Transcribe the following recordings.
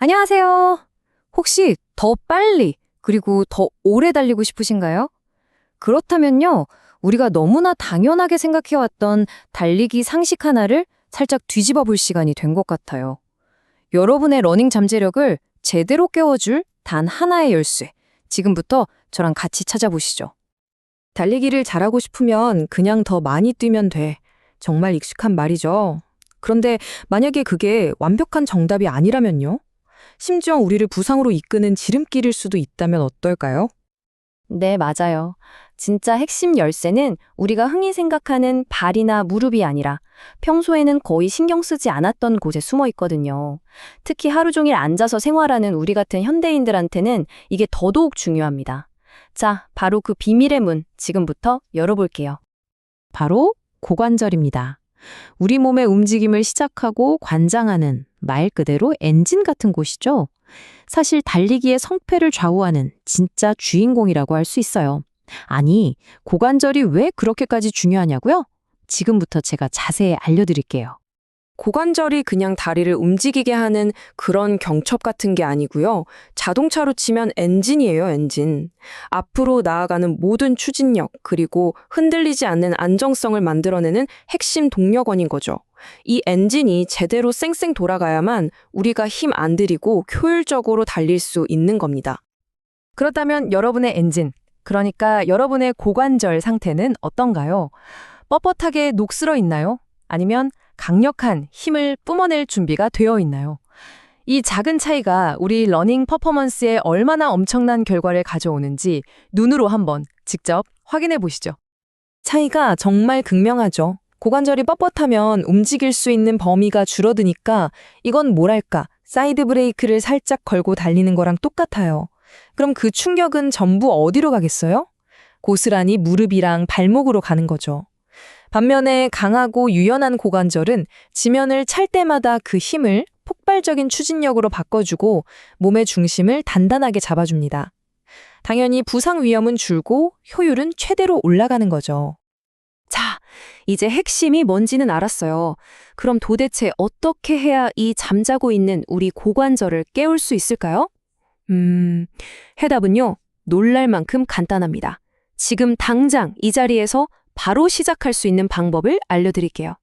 안녕하세요. 혹시 더 빨리 그리고 더 오래 달리고 싶으신가요? 그렇다면요. 우리가 너무나 당연하게 생각해왔던 달리기 상식 하나를 살짝 뒤집어 볼 시간이 된 것 같아요. 여러분의 러닝 잠재력을 제대로 깨워줄 단 하나의 열쇠. 지금부터 저랑 같이 찾아보시죠. 달리기를 잘하고 싶으면 그냥 더 많이 뛰면 돼. 정말 익숙한 말이죠. 그런데 만약에 그게 완벽한 정답이 아니라면요? 심지어 우리를 부상으로 이끄는 지름길일 수도 있다면 어떨까요? 네, 맞아요. 진짜 핵심 열쇠는 우리가 흔히 생각하는 발이나 무릎이 아니라 평소에는 거의 신경 쓰지 않았던 곳에 숨어 있거든요. 특히 하루 종일 앉아서 생활하는 우리 같은 현대인들한테는 이게 더더욱 중요합니다. 자, 바로 그 비밀의 문 지금부터 열어볼게요. 바로 고관절입니다. 우리 몸의 움직임을 시작하고 관장하는 말 그대로 엔진 같은 곳이죠. 사실 달리기의 성패를 좌우하는 진짜 주인공이라고 할 수 있어요. 아니, 고관절이 왜 그렇게까지 중요하냐고요? 지금부터 제가 자세히 알려드릴게요. 고관절이 그냥 다리를 움직이게 하는 그런 경첩 같은 게 아니고요. 자동차로 치면 엔진이에요, 엔진. 앞으로 나아가는 모든 추진력, 그리고 흔들리지 않는 안정성을 만들어내는 핵심 동력원인 거죠. 이 엔진이 제대로 쌩쌩 돌아가야만 우리가 힘 안 들이고 효율적으로 달릴 수 있는 겁니다. 그렇다면 여러분의 엔진, 그러니까 여러분의 고관절 상태는 어떤가요? 뻣뻣하게 녹슬어 있나요? 아니면 강력한 힘을 뿜어낼 준비가 되어 있나요? 이 작은 차이가 우리 러닝 퍼포먼스에 얼마나 엄청난 결과를 가져오는지 눈으로 한번 직접 확인해 보시죠. 차이가 정말 극명하죠. 고관절이 뻣뻣하면 움직일 수 있는 범위가 줄어드니까 이건 뭐랄까, 사이드 브레이크를 살짝 걸고 달리는 거랑 똑같아요. 그럼 그 충격은 전부 어디로 가겠어요? 고스란히 무릎이랑 발목으로 가는 거죠. 반면에 강하고 유연한 고관절은 지면을 찰 때마다 그 힘을 폭발적인 추진력으로 바꿔주고 몸의 중심을 단단하게 잡아줍니다. 당연히 부상 위험은 줄고 효율은 최대로 올라가는 거죠. 자, 이제 핵심이 뭔지는 알았어요. 그럼 도대체 어떻게 해야 이 잠자고 있는 우리 고관절을 깨울 수 있을까요? 음, 해답은요, 놀랄 만큼 간단합니다. 지금 당장 이 자리에서 바로 시작할 수 있는 방법을 알려드릴게요.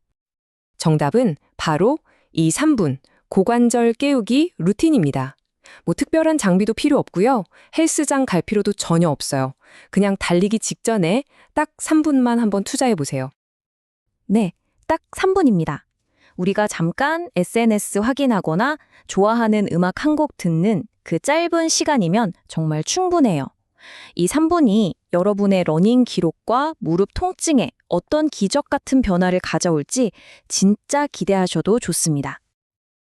정답은 바로 이 3분 고관절 깨우기 루틴입니다. 뭐 특별한 장비도 필요 없고요. 헬스장 갈 필요도 전혀 없어요. 그냥 달리기 직전에 딱 3분만 한번 투자해 보세요. 네, 딱 3분입니다. 우리가 잠깐 SNS 확인하거나 좋아하는 음악 한 곡 듣는 그 짧은 시간이면 정말 충분해요. 이 3분이 여러분의 러닝 기록과 무릎 통증에 어떤 기적 같은 변화를 가져올지 진짜 기대하셔도 좋습니다.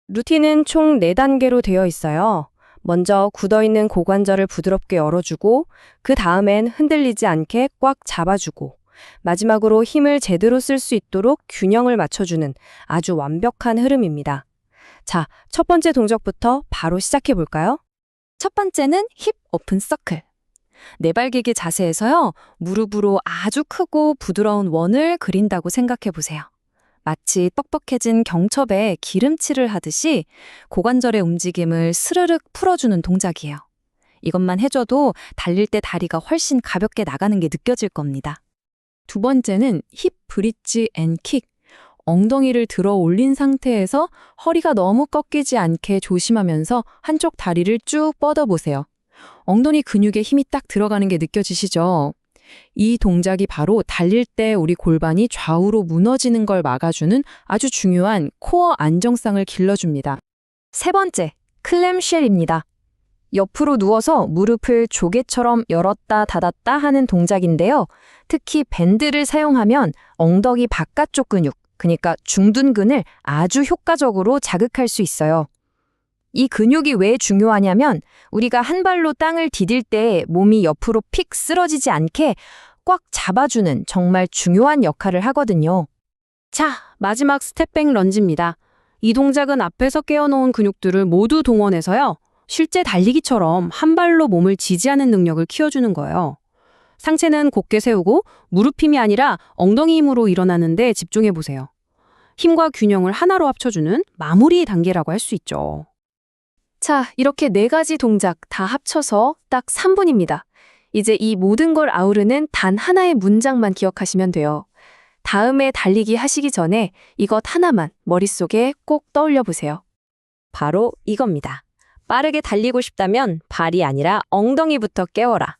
루틴은 총 4단계로 되어 있어요. 먼저 굳어있는 고관절을 부드럽게 열어주고, 그 다음엔 흔들리지 않게 꽉 잡아주고, 마지막으로 힘을 제대로 쓸 수 있도록 균형을 맞춰주는 아주 완벽한 흐름입니다. 자, 첫 번째 동작부터 바로 시작해 볼까요? 첫 번째는 힙 오픈 서클. 네발기기 자세에서요, 무릎으로 아주 크고 부드러운 원을 그린다고 생각해 보세요. 마치 뻑뻑해진 경첩에 기름칠을 하듯이 고관절의 움직임을 스르륵 풀어주는 동작이에요. 이것만 해줘도 달릴 때 다리가 훨씬 가볍게 나가는 게 느껴질 겁니다. 두 번째는 힙 브릿지 앤 킥. 엉덩이를 들어 올린 상태에서 허리가 너무 꺾이지 않게 조심하면서 한쪽 다리를 쭉 뻗어보세요. 엉덩이 근육에 힘이 딱 들어가는 게 느껴지시죠? 이 동작이 바로 달릴 때 우리 골반이 좌우로 무너지는 걸 막아주는 아주 중요한 코어 안정성을 길러줍니다. 세 번째, 클램쉘입니다. 옆으로 누워서 무릎을 조개처럼 열었다 닫았다 하는 동작인데요. 특히 밴드를 사용하면 엉덩이 바깥쪽 근육, 그러니까 중둔근을 아주 효과적으로 자극할 수 있어요. 이 근육이 왜 중요하냐면 우리가 한 발로 땅을 디딜 때 몸이 옆으로 픽 쓰러지지 않게 꽉 잡아주는 정말 중요한 역할을 하거든요. 자, 마지막 스텝백 런지입니다. 이 동작은 앞에서 깨어놓은 근육들을 모두 동원해서요. 실제 달리기처럼 한 발로 몸을 지지하는 능력을 키워주는 거예요. 상체는 곧게 세우고 무릎 힘이 아니라 엉덩이 힘으로 일어나는데 집중해 보세요. 힘과 균형을 하나로 합쳐주는 마무리 단계라고 할 수 있죠. 자, 이렇게 네 가지 동작 다 합쳐서 딱 3분입니다. 이제 이 모든 걸 아우르는 단 하나의 문장만 기억하시면 돼요. 다음에 달리기 하시기 전에 이것 하나만 머릿속에 꼭 떠올려 보세요. 바로 이겁니다. 빠르게 달리고 싶다면 발이 아니라 엉덩이부터 깨워라.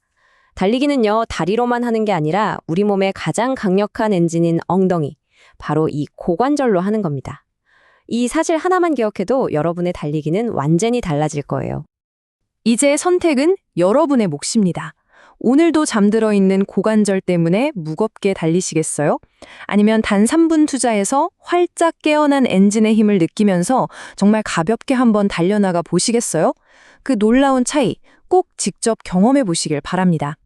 달리기는요, 다리로만 하는 게 아니라 우리 몸의 가장 강력한 엔진인 엉덩이, 바로 이 고관절로 하는 겁니다. 이 사실 하나만 기억해도 여러분의 달리기는 완전히 달라질 거예요. 이제 선택은 여러분의 몫입니다. 오늘도 잠들어 있는 고관절 때문에 무겁게 달리시겠어요? 아니면 단 3분 투자해서 활짝 깨어난 엔진의 힘을 느끼면서 정말 가볍게 한번 달려나가 보시겠어요? 그 놀라운 차이 꼭 직접 경험해 보시길 바랍니다.